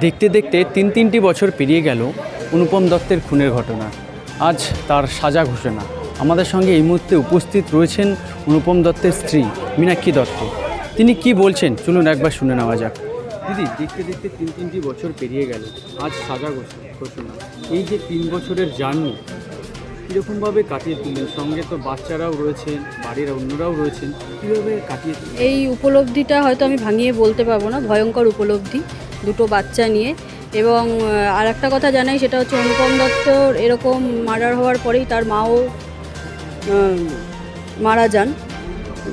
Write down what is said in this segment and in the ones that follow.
দেখতে দেখতে তিন তিনটি বছর পেরিয়ে গেল অনুপম দত্তের খুনের ঘটনা। আজ তার সাজা ঘোষণা। আমাদের সঙ্গে এই মুহূর্তে উপস্থিত রয়েছেন অনুপম দত্তের স্ত্রী মীনাক্ষী দত্ত। তিনি কি বলছেন? চলুন একবার শুনে নেওয়া যাক। দিদি দেখতে দেখতে তিন তিনটি বছর পেরিয়ে গেল আজ সাজা ঘোষ- ঘোষণা। এই যে তিন বছরের জার্নি কীরকমভাবে কাটিয়ে তুললেন? সঙ্গে তো বাচ্চারাও রয়েছেন বাড়ির অন্যরাও রয়েছেন কীভাবে কাটিয়ে এই উপলব্ধিটা হয়তো আমি ভাঙিয়ে বলতে পারব না ভয়ঙ্কর উপলব্ধি। দুটো বাচ্চা নিয়ে। এবং আর একটা কথা জানাই সেটা হচ্ছে অনুপম দত্তর এরকম মার্ডার হওয়ার পরেই তার মাও মারা যান।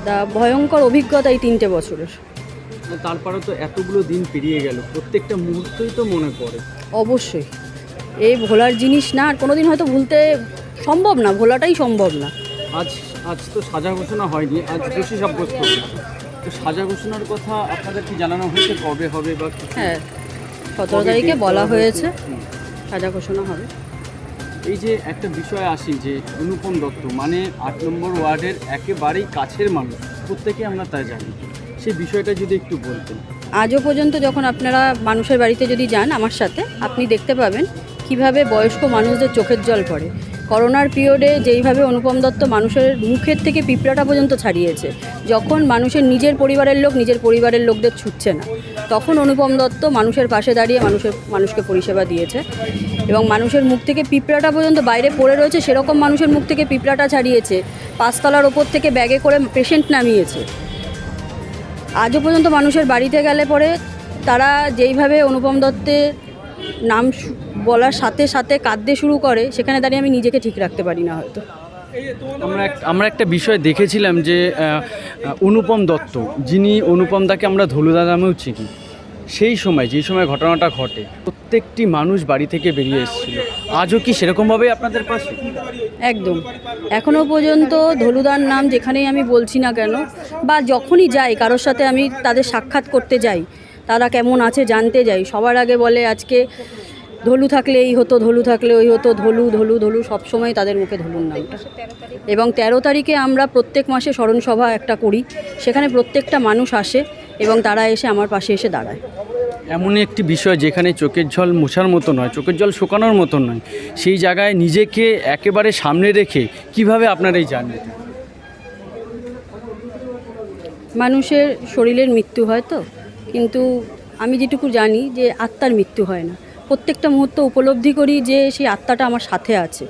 তা ভয়ঙ্কর অভিজ্ঞতা এই তিনটে বছরের। তারপরে তো এতগুলো দিন পেরিয়ে গেল প্রত্যেকটা মুহূর্তই তো মনে পড়ে। অবশ্যই। এই ভোলার জিনিস না আর কোনোদিন হয়তো ভুলতে সম্ভব না ভোলাটাই সম্ভব না। আজ আজ তো সাজা ঘোষণা হয়নি আজ দোষী সাব্যস্ত। তো সাজা ঘোষণার কথা আপনাদের কি জানানো হয়েছে? কবে হবে বা হ্যাঁ সতেরো তারিখে বলা হয়েছে। সাজা ঘোষণা হবে। এই যে একটা বিষয় আসি যে অনুপম দত্ত মানে আট নম্বর ওয়ার্ডের একেবারেই কাছের মানুষ প্রত্যেকে আমরা তা জানি। সেই বিষয়টা যদি একটু বলতেন। আজও পর্যন্ত যখন আপনারা মানুষের বাড়িতে যদি যান আমার সাথে আপনি দেখতে পাবেন কীভাবে বয়স্ক মানুষদের চোখের জল পড়ে। করোনার পিরিয়ডে যেইভাবে অনুপম দত্ত মানুষের মুখের থেকে পিঁপড়াটা পর্যন্ত ছাড়িয়েছে, যখন মানুষের নিজের পরিবারের লোক নিজের পরিবারের লোকদের ছুটছে না, তখন অনুপম দত্ত মানুষের পাশে দাঁড়িয়ে মানুষের, মানুষকে পরিষেবা দিয়েছে এবং মানুষের মুখ থেকে পিঁপড়াটা পর্যন্ত বাইরে পড়ে রয়েছে, সেরকম মানুষের মুখ থেকে পিঁপড়াটা ছাড়িয়েছে, পাঁচতলার ওপর থেকে ব্যাগে করে পেশেন্ট নামিয়েছে। আজও পর্যন্ত মানুষের বাড়িতে গেলে পরে তারা যেইভাবে অনুপম দত্তের নাম বলার সাথে সাথে কাঁদতে শুরু করে সেখানে দাঁড়িয়ে আমি নিজেকে ঠিক রাখতে পারি না হয়তো। আমরা আমরা একটা বিষয় দেখেছিলাম যে অনুপম দত্ত যিনি অনুপম দাকে আমরা ধলুদা নামেও চিনি সেই সময় যেই সময় ঘটনাটা ঘটে প্রত্যেকটি মানুষ বাড়ি থেকে বেরিয়ে এসেছিল। আজও কি সেরকমভাবে আপনাদের পাশে? একদম। এখনও পর্যন্ত ধলুদার নাম যেখানেই আমি বলছি না কেন বা যখনই যাই কারোর সাথে আমি তাদের সাক্ষাৎ করতে যাই তারা কেমন আছে জানতে যাই। সবার আগে বলে আজকে ধলু থাকলে এই হতো ধলু থাকলে ওই হতো ধলু ধলু ধলু সবসময় তাদের মুখে ধলুর নামটা। এবং তেরো তারিখে আমরা প্রত্যেক মাসে স্মরণসভা একটা করি সেখানে প্রত্যেকটা মানুষ আসে এবং তারা এসে আমার পাশে এসে দাঁড়ায়। এমন একটি বিষয় যেখানে চোখের জল মোছার মতো নয় চোখের জল শুকানোর মতো নয়। সেই জায়গায় নিজেকে একেবারে সামনে রেখে কীভাবে আপনার এই জার্নিটা মানুষের শরীরের মৃত্যু হয় তো। কিন্তু আমি যেটুকু জানি যে আত্মার মৃত্যু হয় না। প্রত্যেকটা মুহূর্ত উপলব্ধি করি যে সেই আত্মাটা আমার সাথে আছে।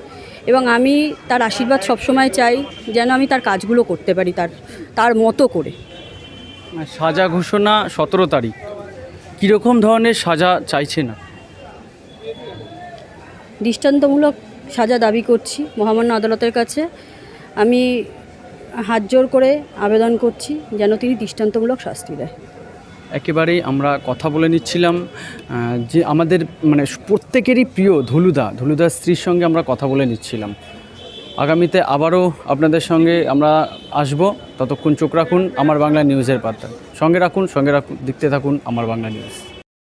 এবং আমি তার আশীর্বাদ সবসময় চাই যেন আমি তার কাজগুলো করতে পারি তার তার মতো করে। সাজা ঘোষণা সতেরো তারিখ। কীরকম ধরনের সাজা চাইছে না? দৃষ্টান্তমূলক সাজা দাবি করছি মহামান্য আদালতের কাছে। আমি হাত জোর করে আবেদন করছি যেন তিনি দৃষ্টান্তমূলক শাস্তি দেয়। একেবারেই আমরা কথা বলে নিচ্ছিলাম যে আমাদের মানে প্রত্যেকেরই প্রিয় ধুলুদা, ধুলুদার স্ত্রীর সঙ্গে আমরা কথা বলে নিচ্ছিলাম। আগামীতে আবারও আপনাদের সঙ্গে আমরা আসব। ততক্ষণ চোখ রাখুন, আমার বাংলা নিউজের পাতা সঙ্গে রাখুন সঙ্গে রাখুন, দেখতে থাকুন আমার বাংলা নিউজ।